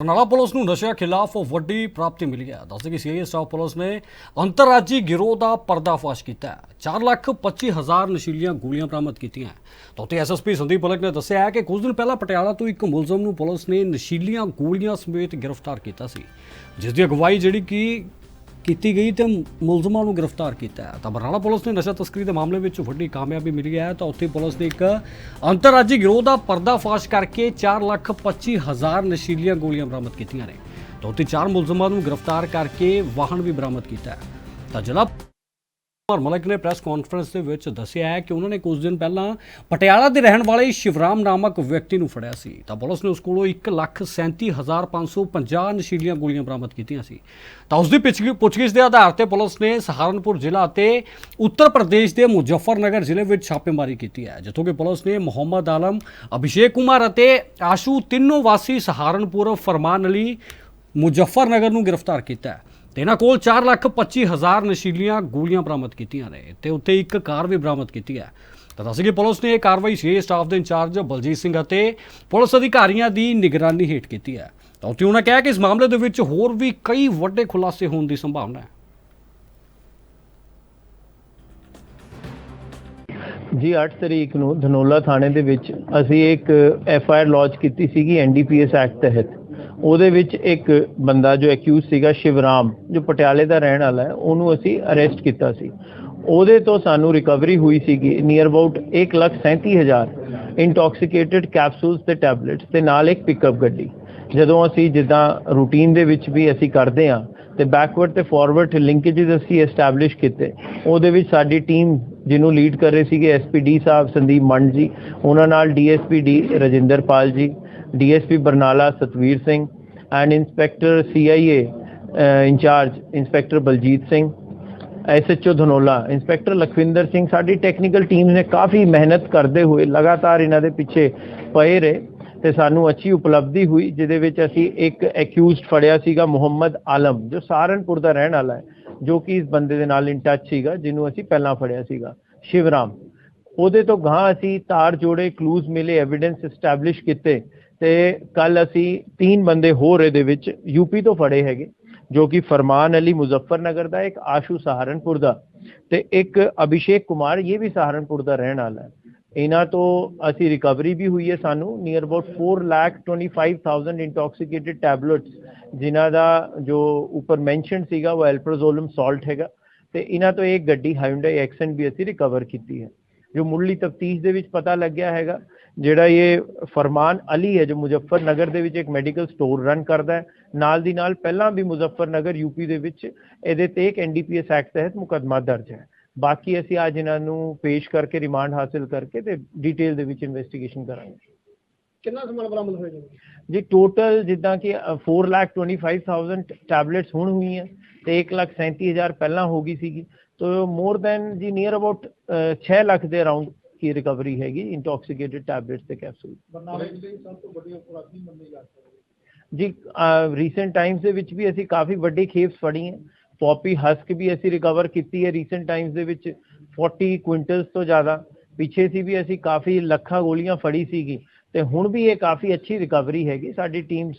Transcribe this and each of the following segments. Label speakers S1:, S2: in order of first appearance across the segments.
S1: Barnala police ਨੂੰ ਨਸ਼ਿਆਂ ਖਿਲਾਫ ਵੱਡੀ ਪ੍ਰਾਪਤੀ ਮਿਲੀ ਹੈ ਦੱਸਦੇ ਕਿ ਸੀਆਈਏ ਸਟਾਫ ਪੁਲਿਸ ਨੇ ਅੰਤਰਰਾਜੀ ਗਿਰੋਹ ਦਾ ਪਰਦਾਫਾਸ਼ ਕੀਤਾ ਹੈ 4 ਲੱਖ 25 ਹਜ਼ਾਰ ਨਸ਼ੀਲੀਆਂ ਗੋਲੀਆਂ ਬਰਾਮਦ ਕੀਤੀਆਂ ਤਾਂ ਉੱਤੇ ਐਸਐਸਪੀ ਸੰਦੀਪ ਪਲਕ ਨੇ ਦੱਸਿਆ ਹੈ ਕਿ ਕੁਝ ਦਿਨ ਪਹਿਲਾਂ ਪਟਿਆਲਾ ਤੋਂ ਇੱਕ ਮੁਲਜ਼ਮ ਨੂੰ ਪੁਲਿਸ ਨੇ ਨਸ਼ੀਲੀਆਂ ਗੋਲੀਆਂ ਸਮੇਤ ਗ੍ਰਿਫਤਾਰ ਕੀਤਾ ਸੀ ਜਿਸ ਦੀ ਅਗਵਾਈ ਜਿਹੜੀ ਕਿ ਕੀਤੀ ਗਈ ਤੇ ਮੁਲਜ਼ਮਾਂ ਨੂੰ ਗ੍ਰਿਫਤਾਰ ਕੀਤਾ ਹੈ। ਤਾਂ ਬਰਨਾਲਾ ਪੁਲਿਸ ਨੇ ਨਸ਼ਾ ਤਸਕਰੀ ਦੇ ਮਾਮਲੇ ਵਿੱਚ ਵੱਡੀ ਕਾਮਯਾਬੀ ਮਿਲੀ ਹੈ। ਤਾਂ ਉੱਥੇ ਪੁਲਿਸ ਨੇ ਇੱਕ ਅੰਤਰਰਾਜੀ ਗਿਰੋਹ ਦਾ ਪਰਦਾਫਾਸ਼ ਕਰਕੇ 4 ਲੱਖ 25 ਹਜ਼ਾਰ ਨਸ਼ੀਲੀਆਂ ਗੋਲੀਆਂ ਬਰਾਮਦ ਕੀਤੀਆਂ ਨੇ। ਤਾਂ ਉੱਥੇ ਚਾਰ ਮੁਲਜ਼ਮਾਂ ਨੂੰ ਗ੍ਰਿਫਤਾਰ ਕਰਕੇ ਵਾਹਨ ਵੀ ਬਰਾਮਦ ਕੀਤਾ ਹੈ। ਤਾਂ ਜ਼ਿਲ੍ਹਾ ਮਲਕ ਨੇ ਪ੍ਰੈਸ ਕਾਨਫਰੰਸ ਦੇ ਵਿੱਚ ਦੱਸਿਆ ਹੈ ਕਿ ਉਹਨਾਂ ਨੇ ਕੁਝ ਦਿਨ ਪਹਿਲਾਂ ਪਟਿਆਲਾ ਦੇ ਰਹਿਣ ਵਾਲੇ ਸ਼ਿਵਰਾਮ ਨਾਮਕ ਵਿਅਕਤੀ ਨੂੰ ਫੜਿਆ ਸੀ। ਤਾਂ ਪੁਲਿਸ ਨੇ ਉਸ ਕੋਲੋਂ 137550 ਨਸ਼ੀਲੀਆਂ ਗੋਲੀਆਂ ਬਰਾਮਦ ਕੀਤੀਆਂ ਸੀ। ਤਾਂ ਉਸ ਦੀ ਪੁੱਛਗਿੱਛ ਦੇ ਆਧਾਰ ਤੇ ਪੁਲਿਸ ਨੇ ਸਹਾਰਨਪੁਰ ਜ਼ਿਲ੍ਹਾ ਅਤੇ ਉੱਤਰ ਪ੍ਰਦੇਸ਼ ਦੇ ਮੁਜ਼ੱਫਰਨਗਰ ਜ਼ਿਲ੍ਹੇ ਵਿੱਚ ਛਾਪੇਮਾਰੀ ਕੀਤੀ ਹੈ, ਜਿੱਥੋਂ ਕਿ ਪੁਲਿਸ ਨੇ ਮੁਹੰਮਦ ਆਲਮ, ਅਭਿਸ਼ੇਕ ਕੁਮਾਰ ਅਤੇ ਆਸ਼ੂ ਤਿੰਨੋਂ ਵਾਸੀ ਸਹਾਰਨਪੁਰ ਫਰਮਾਨ ਅਲੀ ਮੁਜ਼ੱਫਰਨਗਰ ਨੂੰ ਗ੍ਰਿਫਤਾਰ ਕੀਤਾ ਹੈ। ਤੇ ਇਹਨਾਂ ਕੋਲ 4 ਲੱਖ 25 ਹਜ਼ਾਰ ਨਸ਼ੀਲੀਆਂ ਗੋਲੀਆਂ ਬਰਾਮਦ ਕੀਤੀਆਂ ਨੇ ਤੇ ਉੱਤੇ ਇੱਕ ਕਾਰ ਵੀ ਬਰਾਮਦ ਕੀਤੀ ਹੈ। ਤਾਂ ਦੱਸ ਕਿ ਪੁਲਿਸ ਨੇ ਇਹ ਕਾਰਵਾਈ ਸੀ ਸਟਾਫ ਦੇ ਇੰਚਾਰਜ ਬਲਜੀਤ ਸਿੰਘ ਅਤੇ ਪੁਲਿਸ ਅਧਿਕਾਰੀਆਂ ਦੀ ਨਿਗਰਾਨੀ ਹੇਠ ਕੀਤੀ ਹੈ। ਤਾਂ ਉੱਥੇ ਉਹਨਾਂ ਕਿਹਾ ਕਿ ਇਸ ਮਾਮਲੇ ਦੇ ਵਿੱਚ ਹੋਰ ਵੀ ਕਈ ਵੱਡੇ ਖੁਲਾਸੇ ਹੋਣ ਦੀ ਸੰਭਾਵਨਾ ਹੈ।
S2: ਜੀ 8 ਤਰੀਕ ਨੂੰ ਧਨੋਲਾ ਥਾਣੇ ਦੇ ਵਿੱਚ ਅਸੀਂ ਇੱਕ ਐਫ ਆਈ ਆਰ ਲਾਂਚ ਕੀਤੀ ਸੀਗੀ ਐਨਡੀਪੀਐਸ ਐਕਟ ਤਹਿਤ। ਉਹਦੇ ਵਿੱਚ ਇੱਕ ਬੰਦਾ ਜੋ ਅਕਿਊਜ਼ ਸੀਗਾ ਸ਼ਿਵਰਾਮ, ਜੋ ਪਟਿਆਲੇ ਦਾ ਰਹਿਣ ਵਾਲਾ ਹੈ, ਉਹਨੂੰ ਅਸੀਂ ਅਰੈਸਟ ਕੀਤਾ ਸੀ। ਉਹਦੇ ਤੋਂ ਸਾਨੂੰ ਰਿਕਵਰੀ ਹੋਈ ਸੀਗੀ ਨੀਅਰ ਅਬਾਊਟ 137000 ਇੰਟੌਕਸੀਕੇਟਿਡ ਕੈਪਸੂਲਸ ਤੇ ਟੈਬਲੇਟਸ ਤੇ ਨਾਲ ਇੱਕ ਪਿਕਅਪ ਗੱਡੀ। ਜਦੋਂ ਅਸੀਂ ਜਿੱਦਾਂ ਰੂਟੀਨ ਦੇ ਵਿੱਚ ਵੀ ਅਸੀਂ ਕਰਦੇ ਹਾਂ ਤੇ ਬੈਕਵਰਡ ਤੇ ਫਾਰਵਰਡ ਲਿੰਕੇजेस ਅਸੀਂ ਐਸਟੈਬਲਿਸ਼ ਕੀਤੇ, ਉਹਦੇ ਵਿੱਚ ਸਾਡੀ ਟੀਮ ਜਿਹਨੂੰ ਲੀਡ ਕਰ ਰਹੇ ਸੀਗੇ ਐਸਪੀਡੀ ਸਾਹਿਬ, ਸੰਦੀਪ ਮੰਡ ਜੀ, ਉਹਨਾਂ ਨਾਲ DSP D Rajinder Pal ji DSP Barnala Satvir Singh and inspector CIA incharge inspector Baljit Singh, SHO Dhanola, inspector Lakhwinder Singh, ਸਾਡੀ ਟੈਕਨੀਕਲ ਟੀਮ ਨੇ ਕਾਫੀ ਮਿਹਨਤ ਕਰਦੇ ਹੋਏ ਲਗਾਤਾਰ ਇਹਨਾਂ ਦੇ ਪਿੱਛੇ ਪਏ ਰਹੇ ਤੇ ਸਾਨੂੰ ਅੱਛੀ ਉਪਲਬਧੀ ਹੋਈ, ਜਿਹਦੇ ਵਿੱਚ ਅਸੀਂ ਇੱਕ ਐਕਿਊਜ਼ਡ ਫੜਿਆ ਸੀਗਾ ਮੁਹੰਮਦ ਆਲਮ, ਜੋ ਸਹਾਰਨਪੁਰ ਦਾ ਰਹਿਣ ਵਾਲਾ ਹੈ, ਜੋ ਕਿ ਇਸ ਬੰਦੇ ਦੇ ਨਾਲ ਇਨ ਟੱਚ ਸੀਗਾ, ਜਿਹਨੂੰ ਅਸੀਂ ਪਹਿਲਾਂ ਫੜਿਆ ਸੀਗਾ, ਸ਼ਿਵਰਾਮ। ਉਹਦੇ ਤੋਂ ਗਾਂ ਅਸੀਂ ਤਾਰ ਜੋੜੇ ਕਲੂਜ਼ ਮਿਲੇ ਐਵੀਡੈਂਸ ਐਸਟੈਬਲਿਸ਼ ਕੀਤੇ ਤੇ ਕੱਲ ਅਸੀਂ ਤਿੰਨ ਬੰਦੇ ਹੋਰ ਇਹਦੇ ਵਿੱਚ ਯੂਪੀ ਤੋਂ ਫੜੇ ਹੈਗੇ, ਜੋ ਕਿ ਫਰਮਾਨ ਅਲੀ ਮੁਜ਼ੱਫਰਨਗਰ ਦਾ, ਇੱਕ ਆਸ਼ੂ ਸਹਾਰਨਪੁਰ ਦਾ ਤੇ ਇੱਕ ਅਭਿਸ਼ੇਕ ਕੁਮਾਰ, ਇਹ ਵੀ ਸਹਾਰਨਪੁਰ ਦਾ ਰਹਿਣ ਵਾਲਾ ਹੈ। ਇਹਨਾਂ ਤੋਂ ਅਸੀਂ ਰਿਕਵਰੀ ਵੀ ਹੋਈ ਹੈ ਸਾਨੂੰ near about 4 lakh 25000 intoxicated tablets ਜਿਨ੍ਹਾਂ ਦਾ ਜੋ ਉੱਪਰ ਮੈਂਸ਼ਨ ਸੀਗਾ, ਉਹ ਐਲਪ੍ਰੋਜ਼ੋਲਮ ਸਾਲਟ ਹੈਗਾ ਤੇ ਇਹਨਾਂ ਤੋਂ ਇੱਕ ਗੱਡੀ ਹਾਇੰਡਾਈ ਐਕਸੈਂਟ ਵੀ ਅਸੀਂ ਰਿਕਵਰ ਕੀਤੀ ਹੈ। ਜੋ ਮੁੱਢਲੀ ਤਫਤੀਸ਼ ਦੇ ਵਿੱਚ ਪਤਾ ਲੱਗਿਆ ਹੈਗਾ, ਜਿਹੜਾ ਇਹ ਫਰਮਾਨ ਅਲੀ ਹੈ, ਜੋ ਮੁਜ਼ੱਫਰਨਗਰ ਦੇ ਵਿੱਚ ਇੱਕ ਮੈਡੀਕਲ ਸਟੋਰ ਰਨ ਕਰਦਾ ਹੈ, ਨਾਲ ਦੀ ਨਾਲ ਪਹਿਲਾਂ ਵੀ ਮੁਜ਼ੱਫਰਨਗਰ ਯੂਪੀ ਦੇ ਵਿੱਚ ਇਹਦੇ ਤੇ ਇੱਕ ਐਨਡੀਪੀਐਸ ਐਕਟ ਤਹਿਤ ਮੁਕੱਦਮਾ ਦਰਜ ਹੈ। ਬਾਕੀ ਅਸੀਂ ਅੱਜ ਇਹਨਾਂ ਨੂੰ ਪੇਸ਼ ਕਰਕੇ ਰਿਮਾਂਡ ਹਾਸਲ ਕਰਕੇ ਤੇ ਡਿਟੇਲ ਦੇ ਵਿੱਚ ਇਨਵੈਸਟੀਗੇਸ਼ਨ ਕਰਾਂਗੇ।
S3: ਕਿੰਨਾ ਸਮਾਨ ਬਰਾਮਦ ਹੋਇਆ ਜੀ
S2: ਜੀ ਟੋਟਲ ਜਿੱਦਾਂ ਕਿ 425000 ਟੈਬਲੇਟਸ ਹੁਣ ਹੋਈਆਂ ਤੇ 137000 ਪਹਿਲਾਂ ਹੋ ਗਈ ਸੀਗੀ ਤੋ ਮੋਰ ਦੈਨ ਜੀ ਨੀਅਰ ਅਬਾਊਟ 6 ਲੱਖ ਦੇ ਅਰਾਊਂਡ ਕੀ ਰਿਕਵਰੀ ਹੈਗੀ ਇੰਟੌਕਸੀਕੇਟਿਡ ਟੈਬਲੇਟਸ ਤੇ ਕੈਪਸੂਲ
S3: ਬਰਨਾਲੇ ਦੇ ਸਭ ਤੋਂ ਵੱਡੀ ਅਪਰਾਧੀ ਮੰਨੇ ਜਾ ਸਕਦੇ
S2: ਜੀ ਰੀਸੈਂਟ ਟਾਈਮਸ ਦੇ ਵਿੱਚ ਵੀ ਅਸੀਂ ਕਾਫੀ ਵੱਡੀ ਖੇਪਸ ਫੜੀ ਹੈ ਪੌਪੀ ਹਸਕ ਵੀ ਅਸੀਂ ਰਿਕਵਰ ਕੀਤੀ ਹੈ ਰੀਸੈਂਟ ਟਾਈਮਸ ਦੇ ਵਿੱਚ 40 ਕੁਇੰਟਲਸ ਤੋਂ ਜ਼ਿਆਦਾ ਪਿੱਛੇ ਸੀ ਵੀ ਅਸੀਂ ਕਾਫੀ ਲੱਖਾਂ ਗੋਲੀਆਂ ਫੜੀ ਸੀਗੀ ਤੇ ਹੁਣ ਵੀ ਇਹ ਕਾਫੀ ਅੱਛੀ ਰਿਕਵਰੀ ਹੈਗੀ। ਸਾਡੀ ਟੀਮਸ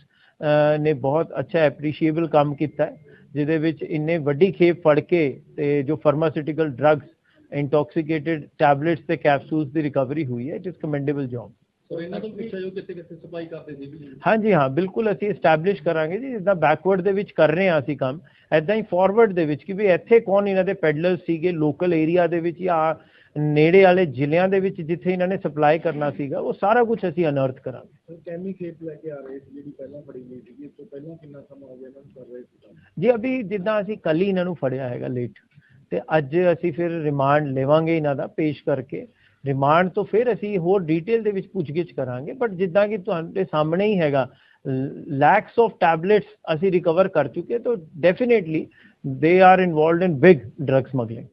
S2: ਨੇ ਬਹੁਤ ਅੱਛਾ ਐਪਰੀਸ਼ੀਏਬਲ ਕੰਮ ਕੀਤਾ ਜਿਹਦੇ ਵਿੱਚ ਇੰਨੇ ਵੱਡੀ ਖੇਪ ਫੜ ਕੇ ਤੇ ਜੋ ਫਾਰਮਾਸਿਊਟੀਕਲ ਡਰੱਗਸ ਇੰਟੌਕਸੀਕੇਟਿਡ ਟੈਬਲੇਟਸ ਤੇ ਕੈਪਸੂਲਸ ਦੀ ਰਿਕਵਰੀ ਹੋਈ ਹੈ it is commendable job
S3: so ਇਹਨਾਂ ਤੋਂ ਪਿੱਛੇ ਜੋ ਕਿਤੇ ਕਿਤੇ ਸਪਲਾਈ ਕਰਦੇ ਸੀ ਵੀ
S2: ਹਾਂਜੀ ਹਾਂ ਬਿਲਕੁਲ ਅਸੀਂ ਐਸਟੈਬਲਿਸ਼ ਕਰਾਂਗੇ ਜੀ ਜਿੱਦਾਂ ਬੈਕਵਰਡ ਦੇ ਵਿੱਚ ਕਰ ਰਹੇ ਹਾਂ ਅਸੀਂ ਕੰਮ ਐਦਾਂ ਹੀ ਫਾਰਵਰਡ ਦੇ ਵਿੱਚ ਕਿ ਵੀ ਇੱਥੇ ਕੌਣ ਇਹਨਾਂ ਦੇ ਪੈਡਲਰ ਸੀਗੇ ਲੋਕਲ ਏਰੀਆ ਦੇ ਵਿੱਚ ਜਾਂ ਨੇੜੇ ਵਾਲੇ ਜ਼ਿਲ੍ਹਿਆਂ ਦੇ ਵਿੱਚ ਜਿੱਥੇ ਇਹਨਾਂ ਨੇ ਸਪਲਾਈ ਕਰਨਾ ਸੀਗਾ ਉਹ ਸਾਰਾ ਕੁਝ ਅਸੀਂ ਅਨਰਥ ਕਰਾਂਗੇ।
S3: ਕੈਮੀ ਖੇਪ ਲੈ ਕੇ ਆ ਰਹੇ ਸੀ ਜਿਹੜੀ ਪਹਿਲਾਂ ਫੜੀ ਗਈ ਸੀ ਇਸ ਤੋਂ ਪਹਿਲਾਂ ਕਿੰਨਾ ਸਮਾਂ ਹੋ ਗਿਆ ਇਹਨਾਂ ਨੂੰ ਕਰ ਰਹੇ ਸੀ
S2: ਜੀ ਅਭੀ ਜਿੱਦਾਂ ਅਸੀਂ ਕੱਲ ਹੀ ਇਹਨਾਂ ਨੂੰ ਫੜਿਆ ਹੈਗਾ ਲੇਟ ਤੇ ਅੱਜ ਅਸੀਂ ਫਿਰ ਰਿਮਾਂਡ ਲਵਾਂਗੇ ਇਹਨਾਂ ਦਾ ਪੇਸ਼ ਕਰਕੇ। ਰਿਮਾਂਡ ਤੋਂ ਫਿਰ ਅਸੀਂ ਹੋਰ ਡਿਟੇਲ ਦੇ ਵਿੱਚ ਪੁੱਛਗਿੱਛ ਕਰਾਂਗੇ ਬਟ ਜਿੱਦਾਂ ਕਿ ਤੁਹਾਡੇ ਸਾਹਮਣੇ ਹੀ ਹੈਗਾ ਲੈਕਸ ਆਫ ਟੈਬਲੇਟਸ ਅਸੀਂ ਰਿਕਵਰ ਕਰ ਚੁੱਕੇ ਤਾਂ definitely they are involved in big drug smuggling